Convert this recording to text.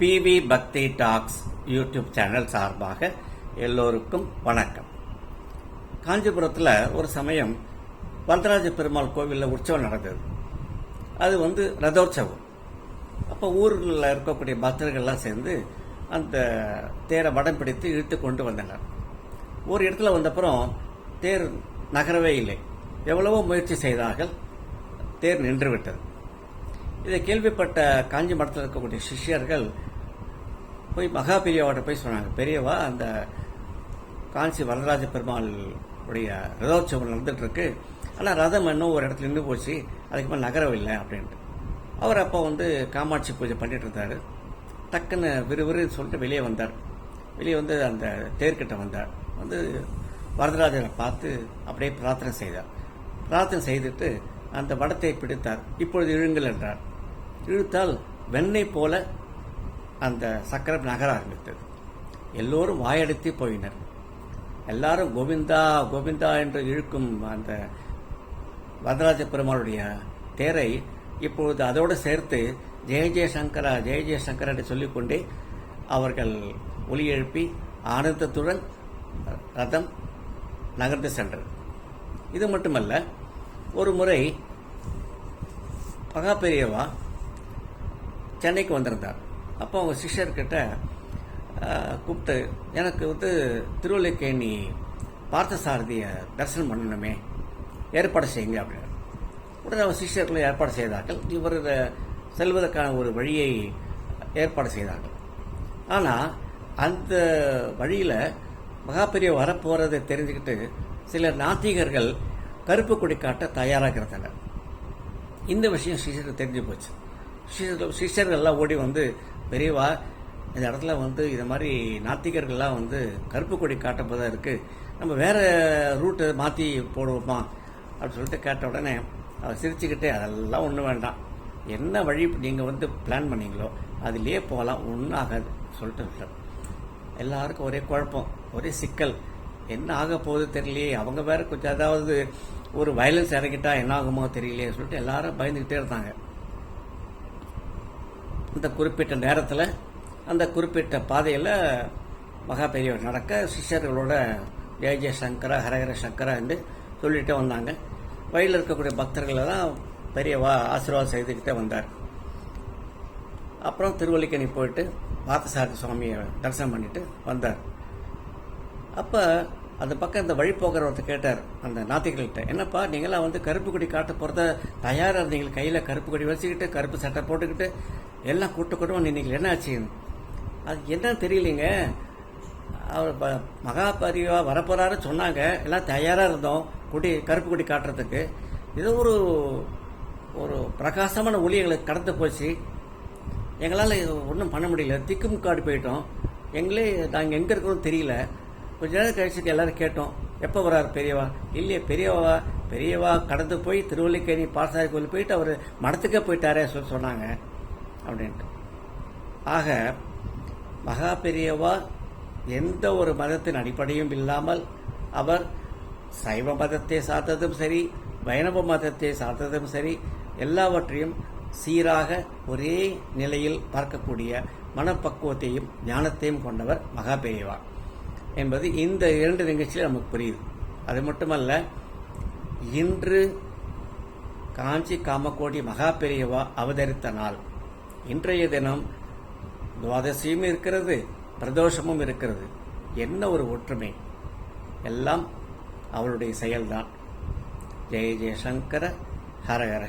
PV பக்தி tax YouTube channel சார்பாக எல்லோருக்கும் வணக்கம். காஞ்சிபுரத்தில் ஒரு சமயம் வரதராஜ பெருமாள் கோவிலில் உற்சவம் நடந்தது. அது வந்து ரதோற்சவம். அப்போ ஊரில் இருக்கக்கூடிய பக்தர்கள்லாம் சேர்ந்து அந்த தேரை வடம் பிடித்து இழுத்து கொண்டு வந்தனர். ஒரு இடத்துல வந்தப்புறம் தேர் நகரவே இல்லை. எவ்வளவோ முயற்சி செய்தார்கள். தேர் நின்றுவிட்டது இதை கேள்விப்பட்ட காஞ்சி மடத்தில் இருக்கக்கூடிய சிஷ்யர்கள் போய் மகா பெரியவாட்ட போய் சொன்னாங்க. பெரியவா அந்த காஞ்சி வரதராஜ பெருமாள் உடைய ரதோற்சவம் நடந்துட்டு இருக்கு ஆனால் ரதம் இன்னும் ஒரு இடத்துல நின்று போச்சு. அதுக்கு மேலே நகரவில்லை அப்படின்ட்டு. அவர் அப்போ வந்து காமாட்சி பூஜை பண்ணிட்டு இருந்தார் டக்குன்னு விறுவிறுன்னு சொல்லிட்டு வெளியே வந்தார். வெளியே வந்து அந்த தேர்கிட்ட வந்தார். வந்து வரதராஜரை பார்த்து அப்படியே பிரார்த்தனை செய்தார். பிரார்த்தனை செய்துட்டு அந்த வடத்தை பிடித்தார். இப்பொழுது இழுங்கள் என்றார். இழுத்தால் வெண்ணெய் போல அந்த சக்கரம் நகர ஆரம்பித்தது. எல்லோரும் வாயடித்து போயினர். எல்லாரும் கோவிந்தா கோவிந்தா என்று இழுக்கும் அந்த வரதராஜ பெருமாளுடைய தேரை இப்பொழுது அதோடு சேர்த்து ஜெய ஜெயசங்கரா ஜெய ஜெயசங்கரா என்று சொல்லிக்கொண்டே அவர்கள் ஒலி எழுப்பி ஆனந்தத்துடன் ரதம் நகர்ந்து சென்றது இது மட்டுமல்ல ஒரு முறை மகா பெரியவா சென்னைக்கு வந்திருந்தார். அப்போ அவங்க சிஷ்யர்கிட்ட கூப்பிட்டு எனக்கு வந்து திருவல்லிக்கேணி பார்த்தசாரதியை தரிசனம் பண்ணணுமே ஏற்பாடு செய்யுங்க அப்படின்னு உடனே அவன் சிஷ்யர்களும் ஏற்பாடு செய்தார்கள். இவர் செல்வதற்கான ஒரு வழியை ஏற்பாடு செய்தார்கள். ஆனால் அந்த வழியில் மகாபெரிய வரப்போகிறதை தெரிஞ்சுக்கிட்டு சில நாத்திகர்கள் கருப்பு கொடி காட்ட தயாராக இருந்தனர். இந்த விஷயம் சிஷ்யருக்கு தெரிஞ்சு போச்சு. சிஷ்யர்கள்லாம் ஓடி வந்து பெரியவா இந்த இடத்துல வந்து இது மாதிரி நாத்திகர்கள்லாம் வந்து கருப்பு கொடி காட்டப்போதா இருக்குது நம்ம வேறு ரூட்டை மாற்றி போடுவோமா? அப்படின்னு சொல்லிட்டு கேட்ட உடனே அவர் சிரிச்சுக்கிட்டே அதெல்லாம் ஒன்றும் வேண்டாம். என்ன வழி நீங்கள் வந்து பிளான் பண்ணீங்களோ அதுலேயே போகலாம். ஒன்றும் ஆகாது. சொல்லிட்டு விட்டார் எல்லாருக்கும் ஒரே குழப்பம் ஒரே சிக்கல். என்ன ஆக போகுது தெரியலையே. அவங்க வேறு கொஞ்சம் அதாவது ஒரு வயலன்ஸ் இறங்கிட்டா என்ன ஆகுமோ தெரியலையே சொல்லிட்டு எல்லாரும் பயந்துக்கிட்டே இருந்தாங்க. இந்த குறிப்பிட்ட நேரத்தில் அந்த குறிப்பிட்ட பாதையில் மகா பெரியவர் நடக்க சிஷ்யர்களோட ஜெய ஜெய சங்கரா ஹரஹர சங்கரா என்று சொல்லிட்டே வந்தாங்க. வழியில் இருக்கக்கூடிய பக்தர்களை தான் பெரியவா ஆசீர்வாதம் செய்துக்கிட்டே வந்தார். அப்புறம் திருவல்லிக்கணி போயிட்டு பார்த்தசாரதி சுவாமியை தரிசனம் பண்ணிட்டு வந்தார். அப்போ அந்த பக்கம் இந்த வழி போகிறவர்கிட்ட கேட்டார் அந்த நாத்திகள்கிட்ட என்னப்பா நீங்களாம் வந்து கருப்பு கொடி காட்ட போகிறத தயாராக இருந்தீங்க கையில் கருப்பு கொடி வச்சுக்கிட்டு கருப்பு சட்டை போட்டுக்கிட்டு எல்லாம் கூட்ட கூட்டமாக நின்னீங்க என்ன அது என்னன்னு தெரியலீங்க. அவர் ப- வரப்போகிறாரு சொன்னாங்க. எல்லாம் தயாராக இருந்தோம். கொடி கருப்பு கொடி காட்டுறதுக்கு. ஏதோ ஒரு ஒரு பிரகாசமான ஒளி எங்களுக்கு கடந்து போச்சு. எங்களால் ஒன்றும் பண்ண முடியல. திக்குமுக்காடு போயிட்டோம். எங்களே நாங்கள் எங்கே இருக்கிறோம் தெரியல. கொஞ்ச நேரம் கழிச்சுட்டு எல்லோரும் கேட்டோம். எப்போ வரார் பெரியவா? இல்லையே பெரியவா பெரியவா கடந்து போய் திருவள்ளிக்கேணி பாசாரி கோயில் போயிட்டு அவர் மடத்துக்கே போயிட்டாரே சொல்லி சொன்னாங்க. அப்படின்ட்டு. ஆக மகா பெரியவா எந்த ஒரு மதத்தின் அடிப்படையும் இல்லாமல் அவர் சைவ மதத்தை சார்ந்ததும் சரி வைணவ மதத்தை சார்ந்ததும் சரி எல்லாவற்றையும் சீராக ஒரே நிலையில் பார்க்கக்கூடிய மனப்பக்குவத்தையும் ஞானத்தையும் கொண்டவர் மகா பெரியவா என்பது இந்த இரண்டு நிகழ்ச்சியில் நமக்கு புரியுது. அது மட்டுமல்ல இன்று காஞ்சி காமக்கோடி மகா பெரியவா அவதரித்த நாள். இன்றைய தினம் துவாதசியும் இருக்கிறது பிரதோஷமும் இருக்கிறது. என்ன ஒரு ஒற்றுமை? எல்லாம் அவளுடைய செயல்தான். ஜெய ஜெய ஹரஹர ஹர ஹர